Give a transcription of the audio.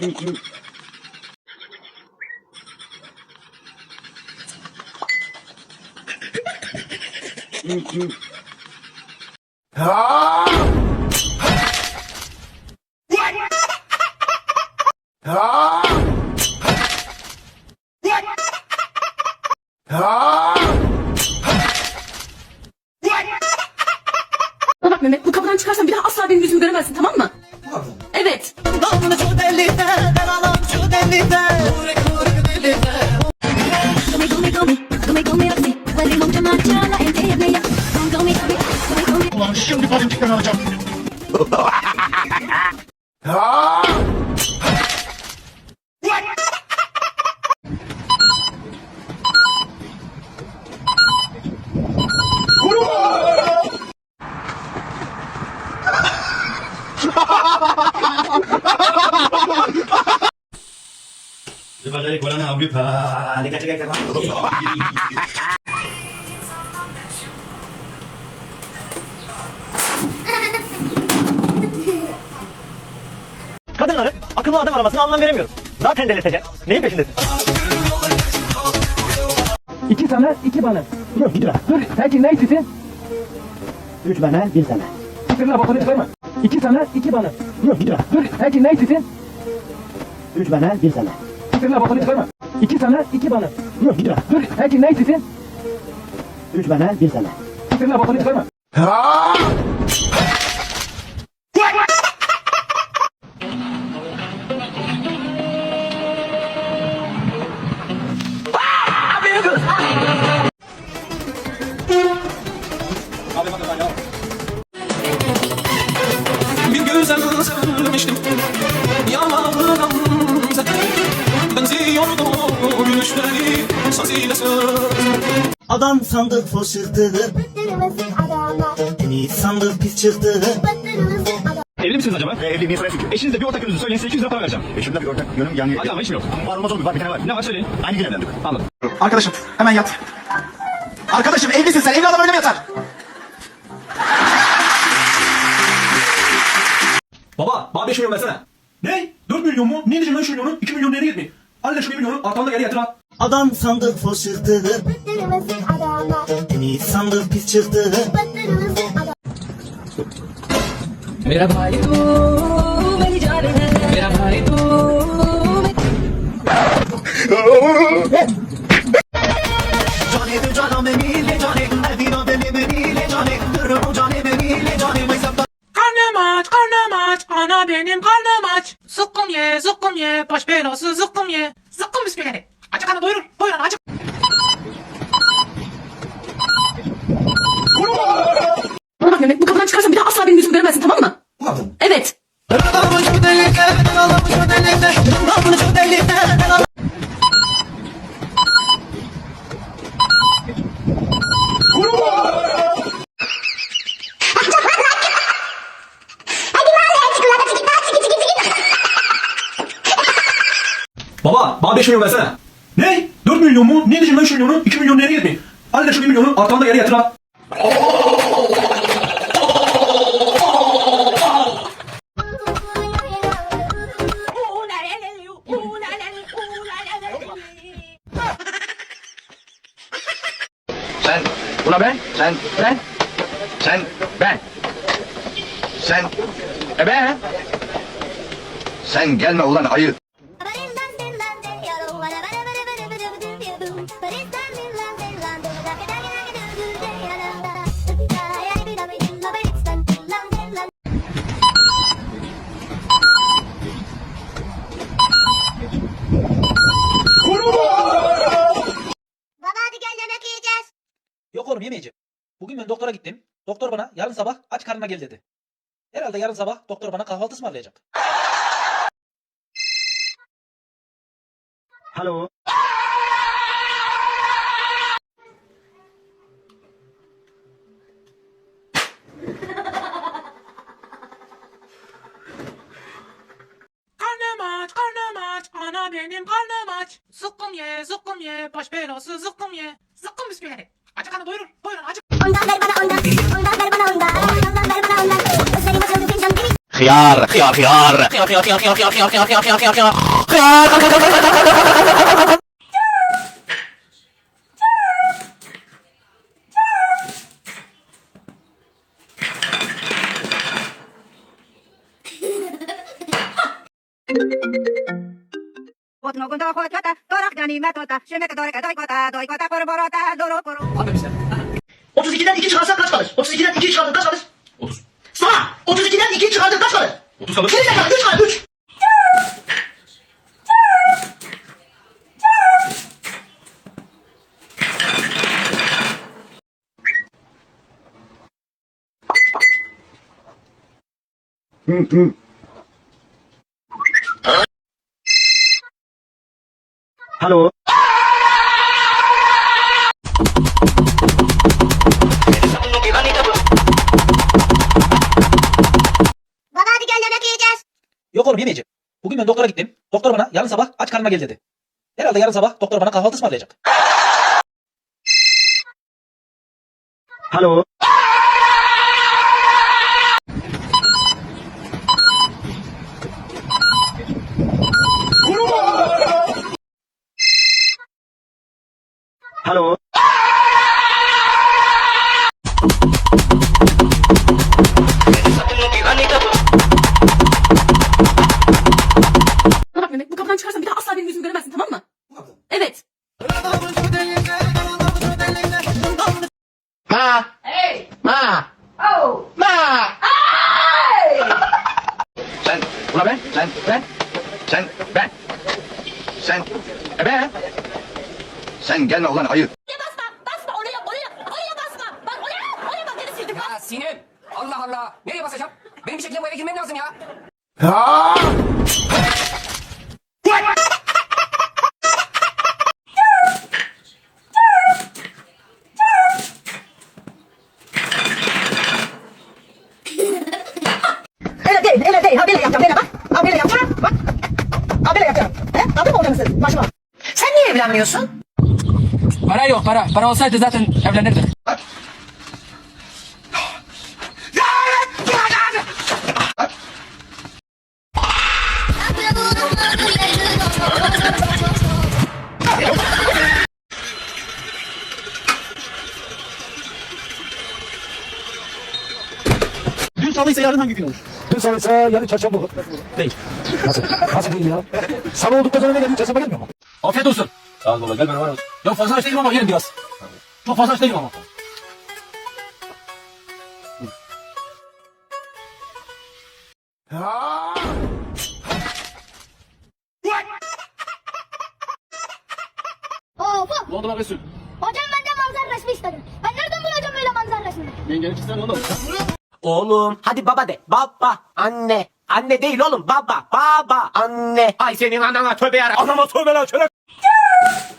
Bana 아! 이 바다에 고라는 아우리 바, 내가 제가 가서 Kadınları akıllı adam aramasına anlam veremiyorum. Zaten deleteceğim. Neyin peşindesin? İki sana, iki bana. Yok bir lira. Dur, peki ne istiyorsun? Üç bana, bir sana. Sırla bakalım çıkarma. İki sana, iki bana. Yok bir lira. Dur, peki ne istiyorsun? Üç bana, bir sana. Sırla bakalım çıkarma. İki sana, iki bana. Yok bir lira. Dur, peki ne istiyorsun? Üç bana, bir sana. Sırla bakalım çıkarma. Bir Adam sandık fos çıktı. En iyi sandık pis çıktı. Evli misiniz acaba? Ve söyle çünkü. Eşinizle bir ortak yönünüzü söyleyin size 200 lira para vereceğim. Eşimde bir ortak yönüm yani... Hadi ama işim yok. Var olmaz olmuyor. Var bir tane var. Ne var söyleyin. Aynı gün evlendik. Anladım. Arkadaşım hemen yat. Arkadaşım evlisin sen. Evli adam öyle mi yatar? Baba bana 5 milyon versene Ne? 4 milyon mu? Ne diyeceğim lan şu milyonu? 2 milyon nereye gitmiyor? Al lan şu 1 milyonu arkamda geri yatır ha. Adam sandık fos çıktı. En iyi sandık pis çıktı. मेरा भाई तू मेरी जान है मेरा भाई तू ye, baş belası zıkkım ye. Bana 5 milyon versene Ne? 4 milyon mu? Ne diyeceğim lan şu milyonu? 2 milyon nereye gitmiyor? Al lan şu 1 milyonu arkamda geri yatır ha. Sen, buna ben, sen, ben, sen, ben. Sen, e ben. Sen gelme ulan ayı. Doktora gittim. Doktor bana yarın sabah aç karnına gel dedi. Herhalde yarın sabah doktor bana kahvaltı ısmarlayacak. Alo. Karnım aç, karnım aç, ana benim karnım aç. Zıkkım ye, zıkkım ye, baş belası zıkkım ye. Zıkkım bisküvileri. Acı karnı doyurur, buyurun acı. خيار خيار خيار خيار خيار خيار خيار خيار خيار خيار خيار خيار خيار خيار وتنقل دخوت وتا طرق دني ما توتا شمك دورك دوي كوتا دوي كوتا قربروتا دورو كرو Otno gunda hotkata, torak dani metota, şemek doreka doykota, doykota korborota, doro koro. 32'den 2 çıkarsan kaç kalır? 32'den 2 çıkardın kaç kalır? 30. Sana 32'den 2 çıkardın kaç kalır? 30 kalır. Geri zekalı 3 kalır 3. Alo. Baba Ben doktora gittim. Doktor bana yarın sabah aç karnına gel dedi. Herhalde yarın sabah doktor bana kahvaltı ısmarlayacak. Alo. Alo. Sen, ben, sen, ben, sen, e ben. Sen gelme ulan ayı. Basma, basma oraya, oraya, oraya basma. Bak oraya, oraya bak geri sildim. Ya Sinem Allah Allah nereye basacağım? Benim bir şekilde bu eve girmem lazım ya. Öyle değil öyle değil. Ha böyle yapacağım böyle bak. Ha böyle yapacağım bak. Ha böyle yapacağım. He? Aldın mı olacaksın başıma? Sen niye evlenmiyorsun? Para yok para. Para olsaydı zaten evlenirdim. Dün salıysa yarın hangi gün olur? Dün salıysa yarın çarşamba olur. Değil. Nasıl? Nasıl değil ya? Salı olduktan sonra ne geldi? Çarşamba gelmiyor mu? Afiyet olsun. Ol baba gel beraber. Yok fazla aç değilim ama yerim biraz. Çok fazla aç değilim ama. Of, Ne oldu lan Resul? hocam ben de manzara resmi istedim. Ben nereden bulacağım böyle manzara resmini? Yengenin ikisinden oğlum. Oğlum hadi baba de. Baba. Anne. Anne değil oğlum. Baba. Baba. Anne. Ay senin anana tövbe yarabbim. Anama tövbe lan şöyle. Yeah.